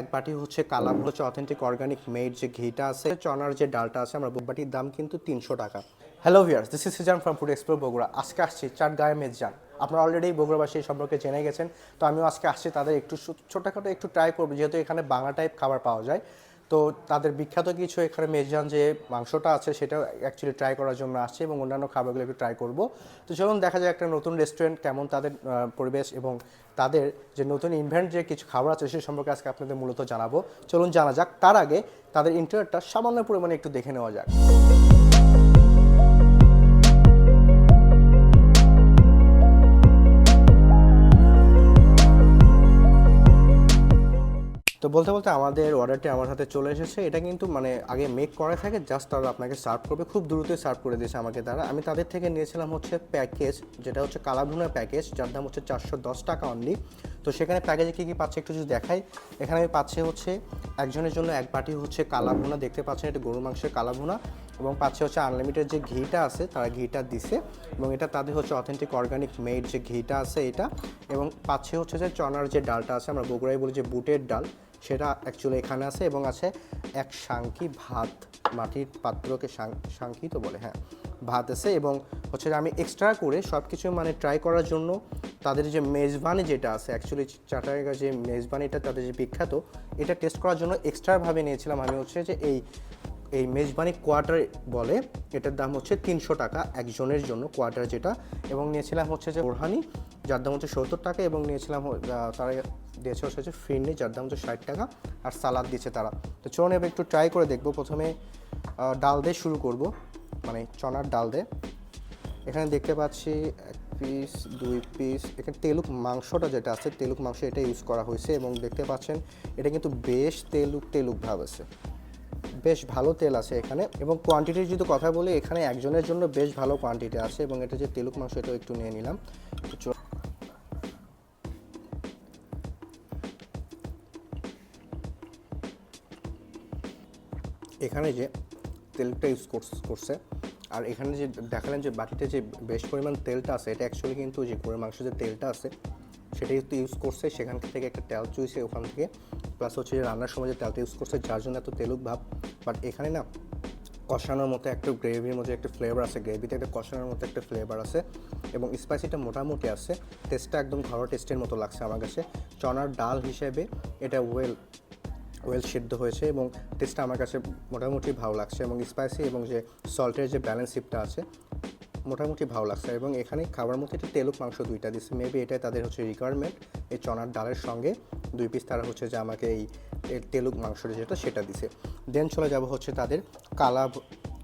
এক বাটি হচ্ছে কালাম, হচ্ছে অথেন্টিক অর্গানিক মেড যে ঘিটা আছে, চনার যে ডালটা আছে, আমরা বাটির দাম কিন্তু তিনশো টাকা। Hello viewers this is Sijan from food explore Bogura আজকে আসছি চার গায়ে মেজ মেজান আপনারা অলরেডি বগুড়াবাসী সম্পর্কে জেনে গেছেন, তো আমিও আজকে আসছি তাদের একটু ছোটখাটো একটু ট্রাই করব, যেহেতু এখানে বাংলা টাইপ খাবার পাওয়া যায়। তো তাদের বিখ্যাত কিছু এখানে মেজান যে মাংসটা আছে, সেটা অ্যাকচুয়ালি ট্রাই করার জন্য আসছে এবং অন্যান্য খাবারগুলো একটু ট্রাই করব। তো চলুন দেখা যায় একটা নতুন রেস্টুরেন্ট কেমন তাদের পরিবেশ এবং তাদের যে নতুন ইনভেন্ট যে কিছু খাবার আছে, সে সম্পর্কে আজকে আপনাদের মূলত জানাব। চলুন জানা যাক, তার আগে তাদের ইন্টারনেটটা সামান্য পরিমাণে একটু দেখে নেওয়া যাক। তো বলতে বলতে আমাদের অর্ডারটি আমার হাতে চলে এসেছে। এটা কিন্তু মানে আগে মেক করা থাকে জাস্ট তারা আপনাকে সার্ভ করবে, খুব দ্রুতই সার্ভ করে দিয়েছে আমাকে তারা। আমি তাদের থেকে নিয়েছিলাম হচ্ছে প্যাকেজ যেটা হচ্ছে কালাভুনা প্যাকেজ যার দাম হচ্ছে চারশো দশ টাকা অনলি তো সেখানে প্যাকেজে কী কী পাচ্ছে একটু যদি দেখাই। এখানে আমি পাচ্ছি হচ্ছে একজনের জন্য এক বাটি হচ্ছে কালাভুনা দেখতে পাচ্ছেন এটা গরুর মাংসের কালাভুনা এবং পাচ্ছে হচ্ছে আনলিমিটেড যে ঘিটা আছে তারা ঘিটা দিছে এবং এটা তাদের হচ্ছে অথেন্টিক অর্গানিক মেড যে ঘিটা আছে এটা এবং পাচ্ছে হচ্ছে যে চনার যে ডালটা আছে, আমরা বগুড়াই বলি যে বুটের ডাল, সেটা অ্যাকচুয়ালি এখানে আছে এবং আছে এক সাংকি ভাত, মাটির পাত্রকে সাংকি তো বলে হ্যাঁ। ভাত আছে এবং হচ্ছে আমি এক্সট্রা করে সব কিছু মানে ট্রাই করার জন্য তাদের যে মেজবানি যেটা আছে অ্যাকচুয়ালি চাটাইগা যে মেজবানিটা তাদের যে বিখ্যাত, এটা টেস্ট করার জন্য এক্সট্রাভাবে নিয়েছিলাম আমি হচ্ছে যে এই এই মেজবানি কোয়ার্টার বলে, এটার দাম হচ্ছে তিনশো টাকা একজনের জন্য কোয়ার্টার যেটা, এবং নিয়েছিলাম হচ্ছে যে বোরহানি, যার দাম হচ্ছে সত্তর টাকা এবং নিয়েছিলাম তারা দিয়েছে হচ্ছে ফিরনি, যার দাম হচ্ছে ষাট টাকা, আর সালাদ দিয়েছে তারা। তো চলুন এবার একটু ট্রাই করে দেখব। প্রথমে ডাল দিয়ে শুরু করব। মানে চনার ডাল দিয়ে। এখানে দেখতে পাচ্ছি এক পিস দুই পিস এখানে তেলুক মাংসটা যেটা আছে, তেলুক মাংস এটা ইউজ করা হয়েছে এবং দেখতে পাচ্ছেন এটা কিন্তু বেশ তেলুক তেলুক ভাব আছে। বেশ ভালো তেল আছে এখানে এবং কোয়ান্টিটির যদি কথা বলি, এখানে একজনের জন্য বেশ ভালো কোয়ান্টিটি আছে এবং এটা যে তেলুক মাংস এটাও একটু নিয়ে নিলাম। এখানে যে তেলটা ইউজ করছে আর এখানে যে দেখালেন যে বাটিতে যে বেশ পরিমাণ তেলটা আছে, এটা অ্যাকচুয়ালি কিন্তু যে গরুর মাংসের যে তেলটা আছে সেটা কিন্তু ইউজ করছে। সেখান থেকে একটা তেল চুইছে ওখান থেকে। প্লাস হচ্ছে যে রান্নার সময় যে তেলটা ইউজ করছে, যার জন্য এত তেলুক ভাব। বাট এখানে না কষানোর মতো একটা গ্রেভির মধ্যে একটা ফ্লেভার আছে। গ্রেভিতে একটা কষানোর মতো একটা ফ্লেভার আছে। এবং স্পাইসিটা মোটামুটি আছে। টেস্টটা একদম ঘরোয়া টেস্টের মতো লাগছে আমার কাছে। চনার ডাল হিসেবে এটা ওয়েল ওয়েল সিদ্ধ হয়েছে এবং টেস্টটা আমার কাছে মোটামুটি ভালো লাগছে এবং স্পাইসি এবং যে সল্টের যে ব্যালেন্স ব্যালেন্সিপটা আছে, মোটামুটি ভালো লাগছে এবং এখানে খাবার মধ্যে একটু তেলুক মাংস দুইটা দিচ্ছে মেবি এটাই তাদের হচ্ছে রিকোয়ারমেন্ট এই চনার ডালের সঙ্গে দুই পিস তারা হচ্ছে যে আমাকে এই তেলুক মাংস যেটা সেটা দিছে দেন চলে যাব হচ্ছে তাদের কালা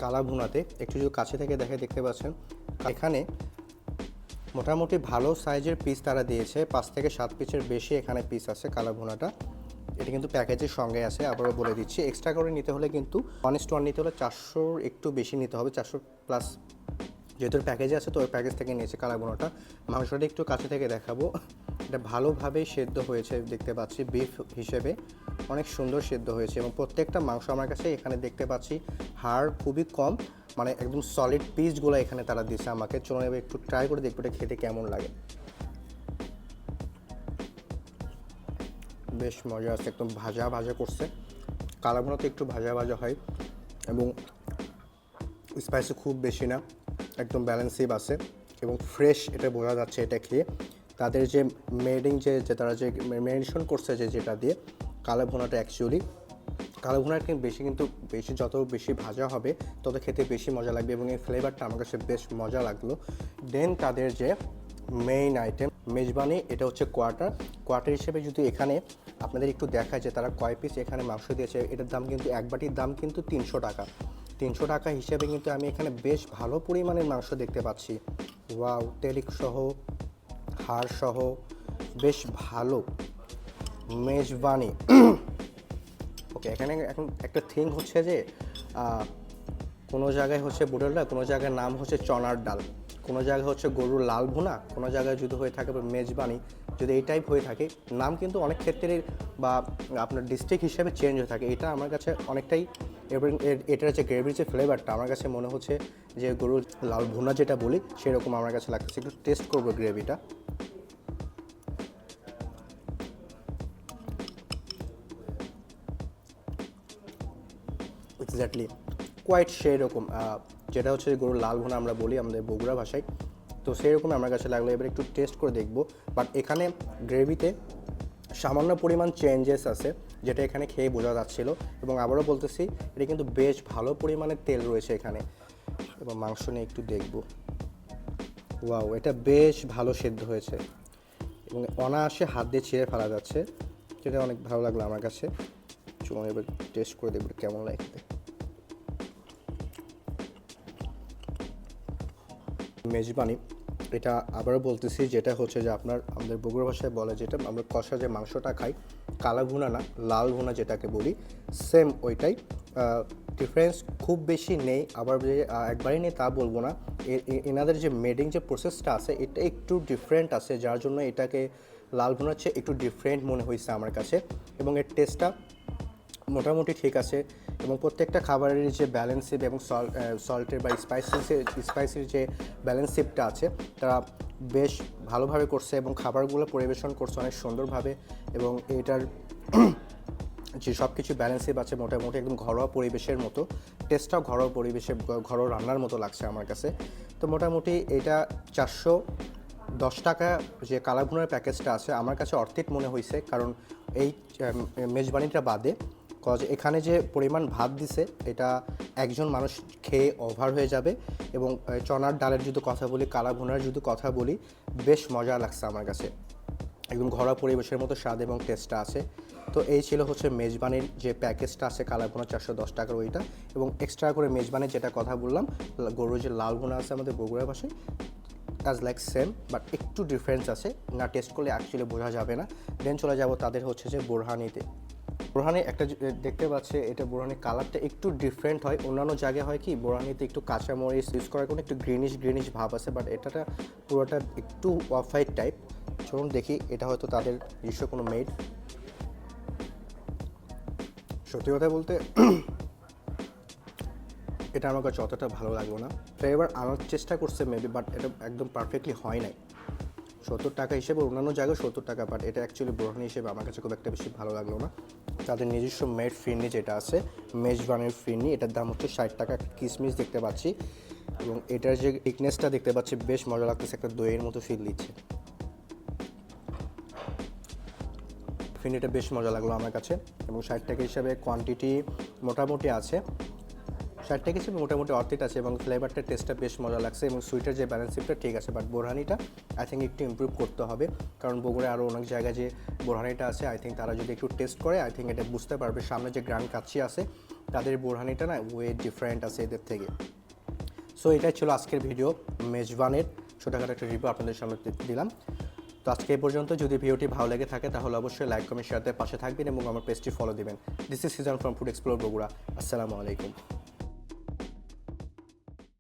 কালা ভুনাতে একটু যদি কাছে থেকে দেখে দেখতে পাচ্ছেন, এখানে মোটামুটি ভালো সাইজের পিস তারা দিয়েছে। পাঁচ থেকে সাত পিসের বেশি এখানে পিস আছে কালা ভুনাটা এটা কিন্তু প্যাকেজের সঙ্গে আছে, আবারও বলে দিচ্ছি। এক্সট্রা করে নিতে হলে কিন্তু অনেস্ট ওয়ান নিতে হলে চারশোর একটু বেশি নিতে হবে, চারশো প্লাস যেহেতু প্যাকেজে আছে তো ওই প্যাকেজ থেকে নিয়েছে কালা বোনাটা। মাংসটা একটু কাছে থেকে দেখাবো। এটা ভালোভাবেই সেদ্ধ হয়েছে, দেখতে পাচ্ছি বিফ হিসেবে। অনেক সুন্দর সেদ্ধ হয়েছে এবং প্রত্যেকটা মাংস আমার কাছে এখানে দেখতে পাচ্ছি, হাড় খুবই কম মানে একদম সলিড পিসগুলো এখানে তারা দিয়েছে আমাকে। এবার একটু ট্রাই করে দেখব এটা খেতে কেমন লাগে। বেশ মজা আছে, একদম ভাজা ভাজা করছে। কালাভুনা তো একটু ভাজা ভাজা হয় এবং স্পাইসি খুব বেশি না, একদম ব্যালেন্সিভ আছে এবং ফ্রেশ এটা বোঝা যাচ্ছে এটা খেয়ে। তাদের যে মেডিং যে যে তারা যে মেডিশন করছে যে যেটা দিয়ে, কালো ভুনাটা অ্যাকচুয়ালি কালো ভুনার বেশি কিন্তু বেশি যত বেশি ভাজা হবে, তত খেতে বেশি মজা লাগবে এবং এই ফ্লেভারটা আমার কাছে বেশ মজা লাগল। দেন তাদের যে মেইন আইটেম মেজবানি, এটা হচ্ছে কোয়ার্টার। কোয়ার্টার হিসেবে যদি এখানে আপনাদের একটু দেখায় যে তারা কয় পিস এখানে মাংস দিয়েছে, এটার দাম কিন্তু, এক বাটির দাম কিন্তু তিনশো টাকা। তিনশো টাকা হিসেবে কিন্তু আমি এখানে বেশ ভালো পরিমাণের মাংস দেখতে পাচ্ছি। ওয়াও টেলিক সহ, হাড় সহ, বেশ ভালো। মেজবানি। ওকে, এখানে এখন একটা থিং হচ্ছে যে কোনো জায়গায় হচ্ছে বুটের ডাল, কোনো জায়গায় নাম হচ্ছে চনার ডাল। কোনো জায়গায় হচ্ছে গরুর লাল ভুনা, কোনো জায়গায় যদি হয়ে থাকে মেজবানি, যদি এই টাইপ হয়ে থাকে, নাম কিন্তু অনেক ক্ষেত্রে বা আপনার ডিস্ট্রিক্ট হিসাবে চেঞ্জ হয়ে থাকে। এটা আমার কাছে অনেকটাই এবং এটার হচ্ছে গ্রেভির যে ফ্লেভারটা আমার কাছে মনে হচ্ছে যে গরুর লাল ভুনা যেটা বলি, সেরকম আমার কাছে লাগতেছে। একটু টেস্ট করব গ্রেভিটা এক্স্যাক্টলি কোয়াইট সেই রকম যেটা হচ্ছে গরুর লাল ভুনা আমরা বলি আমাদের বগুড়া ভাষায়। তো সেই রকম আমার কাছে লাগল, এবার একটু টেস্ট করে দেখব। বাট এখানে গ্রেভিতে সামান্য পরিমাণ চেঞ্জেস আছে, যেটা এখানে খেয়ে বোঝা যাচ্ছিল। এবং আবারও বলতেছি, এটা কিন্তু বেশ ভালো পরিমাণে তেল রয়েছে এখানে। এবং মাংস নিয়ে একটু দেখব। ওয়াও এটা বেশ ভালো সেদ্ধ হয়েছে। এবং অনায়াসে হাত দিয়ে ছিঁড়ে ফেলা যাচ্ছে। যেটা অনেক ভালো লাগল আমার কাছে। চলুন এবার টেস্ট করে দেখব কেমন লাগবে মেজবানি, এটা আবারও বলতেছি, যেটা হচ্ছে যে আপনার, আমাদের বগুড়া ভাষায় বলে যেটা, আমরা কষা যে মাংসটা খাই, কালা ভুনা না, লাল ভুনা যেটাকে বলি সেম ওইটাই। ডিফারেন্স খুব বেশি নেই, আবার যে একবারই নেই তা বলব না। এনাদের যে মেডিং যে প্রসেসটা আছে, এটা একটু ডিফারেন্ট আছে, যার জন্য এটাকে লাল ভুনার চেয়ে একটু ডিফারেন্ট মনে হয়েছে আমার কাছে। এবং এর টেস্টটা মোটামুটি ঠিক আছে। এবং প্রত্যেকটা খাবারের যে ব্যালেন্সিপ এবং সল্ট সল্টের বা স্পাইসিসের স্পাইসির যে ব্যালেন্সিপটা আছে, তারা বেশ ভালোভাবে করছে এবং খাবারগুলো পরিবেশন করছে অনেক সুন্দরভাবে এবং এটার যে সব কিছু ব্যালেন্সিপ আছে মোটামুটি একদম ঘরোয়া পরিবেশের মতো টেস্টটাও ঘরোয়া পরিবেশে, ঘরোয়া রান্নার মতো লাগছে আমার কাছে। তো মোটামুটি এটা চারশো দশ টাকা যে কালাভুনার প্যাকেজটা আছে, আমার কাছে অর্থিক মনে হয়েছে কারণ এই মেজবানিটা বাদে কজ এখানে যে পরিমাণ ভাত দিছে, এটা একজন মানুষ খেয়ে ওভার হয়ে যাবে এবং চনার ডালের যদি কথা বলি, কালাভুনার যদি কথা বলি, বেশ মজা লাগছে আমার কাছে। একদম ঘরোয়া পরিবেশের মতো স্বাদ এবং টেস্টটা আছে। তো এই ছিল হচ্ছে মেজবানির যে প্যাকেজটা আছে, কালাভুনা চারশো দশ টাকার ওইটা। এবং এক্সট্রা করে মেজবানির যেটা কথা বললাম গরুর যে লাল ভুনা আছে আমাদের বগুড়া ভাষায় অ্যাজ লাইক সেম বাট একটু ডিফারেন্স আছে। না টেস্ট করলে অ্যাকচুয়ালি বোঝা যাবে না। দেন চলে যাব তাদের হচ্ছে যে বোরহানিতে। বোরহানি একটা দেখতে পাচ্ছে, এটা বোরহানির কালারটা একটু ডিফারেন্ট হয়। অন্যান্য জায়গায় হয় কি, বোরহানিতে একটু কাঁচা মরিচ ইউজ করার কোনো একটু গ্রিনিশ গ্রিনিশ ভাব আছে বাট এটাটা পুরোটা একটু অফ হোয়াইট টাইপ চলুন দেখি, এটা হয়তো তাদের নিজস্ব কোনো মেড সত্যি কথা বলতে, এটা আমার কাছে অতটা ভালো লাগল না। ফ্লেভার আনার চেষ্টা করছে মেবি বাট এটা একদম পারফেক্টলি হয় নাই। সত্তর টাকা হিসেবে অন্যান্য জায়গায় সত্তর টাকা বাট এটা অ্যাকচুয়ালি বোরহানি হিসেবে আমার কাছে খুব একটা বেশি ভালো লাগল না। তাদের নিজস্ব মেড ফিরনি যেটা আছে, মেজবানের ফিরনি এটার দাম হচ্ছে ষাট টাকা কিসমিস দেখতে পাচ্ছি। এবং এটার যে থিকনেসটা দেখতে পাচ্ছি, বেশ মজা লাগতেছে, একটা দইয়ের মতো ফিল দিচ্ছে। ফিরনিটা বেশ মজা লাগল আমার কাছে। এবং ষাট টাকা হিসাবে কোয়ান্টিটি মোটামুটি আছে। টাকা হিসেবে মোটামুটি অর্থিট আছে এবং ফ্লেভারটা টেস্টটা বেশ মজা লাগছে এবং সুইটের যে ব্যালেন্সিপটা ঠিক আছে বাট বোরহানিটা আই থিঙ্ক একটু ইমপ্রুভ করতে হবে। কারণ বগুড়ায় আরও অনেক জায়গায় যে বোরহানিটা আছে আই থিঙ্ক তারা যদি একটু টেস্ট করে আই থিঙ্ক এটা বুঝতে পারবে। সামনে যে গ্রান্ড কাচ্চি আছে, তাদের বোরহানিটা না ওয়ে ডিফারেন্ট আছে এদের থেকে। সো এটাই ছিল আজকের ভিডিও মেজবানের। ছোটোখাটো একটা রিভিউ আপনাদের সামনে দিলাম। তো আজকে এই পর্যন্ত। যদি ভিডিওটি ভালো লেগে থাকে, তাহলে অবশ্যই লাইক কমেন্ট শেয়ারতে পাশে থাকবেন এবং আমার পেজটি ফলো দিবেন। This is Sijan from food explore Bogura আসসালামু আলাইকুম।